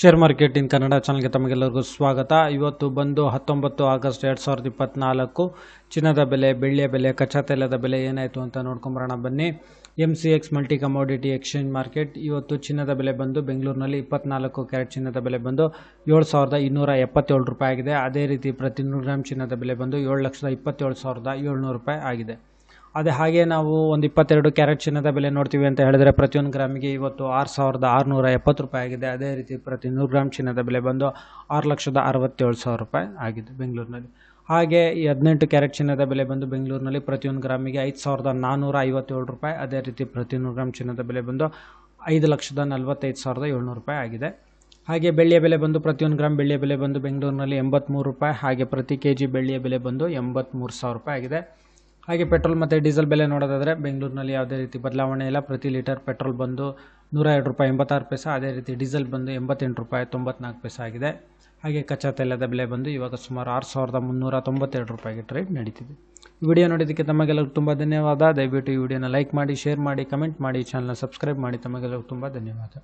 Share market in Kannada ಚಾನಲ್ಗೆ ತಮಗೆಲ್ಲರಿಗೂ ಸ್ವಾಗತ. ಇವತ್ತು ಬಂದು ಹತ್ತೊಂಬತ್ತು ಆಗಸ್ಟ್ ಎರಡು ಸಾವಿರದ ಇಪ್ಪತ್ತ್ನಾಲ್ಕು ಚಿನ್ನದ ಬೆಲೆ, ಬೆಳ್ಳಿಯ ಬೆಲೆ, ಕಚ್ಚಾ ತೈಲದ ಬೆಲೆ ಏನಾಯಿತು ಅಂತ ನೋಡ್ಕೊಂಬರೋಣ ಬನ್ನಿ. M C X multi commodity exchange market ಇವತ್ತು ಚಿನ್ನದ ಬೆಲೆ ಬಂದು ಬೆಂಗಳೂರಿನಲ್ಲಿ ಇಪ್ಪತ್ನಾಲ್ಕು ಕ್ಯಾರೆಟ್ ಚಿನ್ನದ ಬೆಲೆ ಬಂದು ಏಳು ಸಾವಿರದ ಇನ್ನೂರ ಎಪ್ಪತ್ತೇಳು ರೂಪಾಯಿ ಆಗಿದೆ. ಅದೇ ರೀತಿ ಪ್ರತಿ ನೂರು ಗ್ರಾಮ್ ಚಿನ್ನದ ಬೆಲೆ ಬಂದು ಏಳು ಲಕ್ಷದ ಇಪ್ಪತ್ತೇಳು ಸಾವಿರದ ಏಳ್ನೂರು ರೂಪಾಯಿ ಆಗಿದೆ. ಅದೇ ಹಾಗೆ ನಾವು ಒಂದು ಇಪ್ಪತ್ತೆರಡು ಕ್ಯಾರೆಟ್ ಚಿನ್ನದ ಬೆಲೆ ನೋಡ್ತೀವಿ ಅಂತ ಹೇಳಿದ್ರೆ ಪ್ರತಿಯೊಂದು ಗ್ರಾಮಿಗೆ ಇವತ್ತು ಆರು ಸಾವಿರದ ಆರುನೂರ ಎಪ್ಪತ್ತು ರೂಪಾಯಿ ಆಗಿದೆ. ಅದೇ ರೀತಿ ಪ್ರತಿ ನೂರು ಗ್ರಾಮ್ ಚಿನ್ನದ ಬೆಲೆ ಬಂದು ಆರು ಲಕ್ಷದ ಅರವತ್ತೇಳು ಸಾವಿರ ರೂಪಾಯಿ ಆಗಿದೆ ಬೆಂಗಳೂರಿನಲ್ಲಿ. ಹಾಗೆ ಈ ಹದಿನೆಂಟು ಕ್ಯಾರೆಟ್ ಚಿನ್ನದ ಬೆಲೆ ಬಂದು ಬೆಂಗಳೂರಿನಲ್ಲಿ ಪ್ರತಿಯೊಂದು ಗ್ರಾಮಿಗೆ ಐದು ಸಾವಿರದ ನಾನ್ನೂರ ಐವತ್ತೇಳು ರೂಪಾಯಿ. ಅದೇ ರೀತಿ ಪ್ರತಿ ನೂರು ಗ್ರಾಮ್ ಚಿನ್ನದ ಬೆಲೆ ಬಂದು ಐದು ಲಕ್ಷದ ನಲವತ್ತೈದು ಸಾವಿರದ ಏಳ್ನೂರು ರೂಪಾಯಿ ಆಗಿದೆ. ಹಾಗೆ ಬೆಳ್ಳಿಯ ಬೆಲೆ ಬಂದು ಪ್ರತಿಯೊಂದು ಗ್ರಾಮ್ ಬೆಳ್ಳಿಯ ಬೆಲೆ ಬಂದು ಬೆಂಗಳೂರಿನಲ್ಲಿ ಎಂಬತ್ತ್ಮೂರು ರೂಪಾಯಿ. ಹಾಗೆ ಪ್ರತಿ ಕೆ ಜಿ ಬೆಳ್ಳಿಯ ಬೆಲೆ ಬಂದು ಎಂಬತ್ತ್ಮೂರು ಸಾವಿರ ರೂಪಾಯಿ ಆಗಿದೆ. ಹಾಗೆ ಪೆಟ್ರೋಲ್ ಮತ್ತು ಡೀಸೆಲ್ ಬೆಲೆ ನೋಡೋದಾದರೆ ಬೆಂಗಳೂರಿನಲ್ಲಿ ಯಾವುದೇ ರೀತಿ ಬದಲಾವಣೆ ಇಲ್ಲ. ಪ್ರತಿ ಲೀಟರ್ ಪೆಟ್ರೋಲ್ ಬಂದು ನೂರ ಎರಡು ರೂಪಾಯಿ ಎಂಬತ್ತಾರು ಪೈಸೆ, ಅದೇ ರೀತಿ ಡೀಸೆಲ್ ಬಂದು ಎಂಬತ್ತೆಂಟು ರೂಪಾಯಿ ತೊಂಬತ್ನಾಲ್ಕು ಪೈಸೆ ಆಗಿದೆ. ಹಾಗೆ ಕಚ್ಚಾ ತೈಲದ ಬೆಲೆ ಬಂದು ಇವಾಗ ಸುಮಾರು ಆರು ಸಾವಿರದ ಮುನ್ನೂರ ತೊಂಬತ್ತೆರಡು ರೂಪಾಯಿಗೆ ಟ್ರೇಡ್ ನಡೀತಿದೆ. ಈ ವಿಡಿಯೋ ನೋಡಿದ್ದಕ್ಕೆ ತಮಗೆಲ್ಲರಿಗೂ ತುಂಬ ಧನ್ಯವಾದ. ದಯವಿಟ್ಟು ಈ ವಿಡಿಯೋನ ಲೈಕ್ ಮಾಡಿ ಶೇರ್ ಮಾಡಿ ಕಮೆಂಟ್ ಮಾಡಿ ಚಾನಲ್ನ ಸಬ್ಸ್ಕ್ರೈಬ್ ಮಾಡಿ. ತಮಗೆಲ್ಲರಿಗೂ ತುಂಬ ಧನ್ಯವಾದ.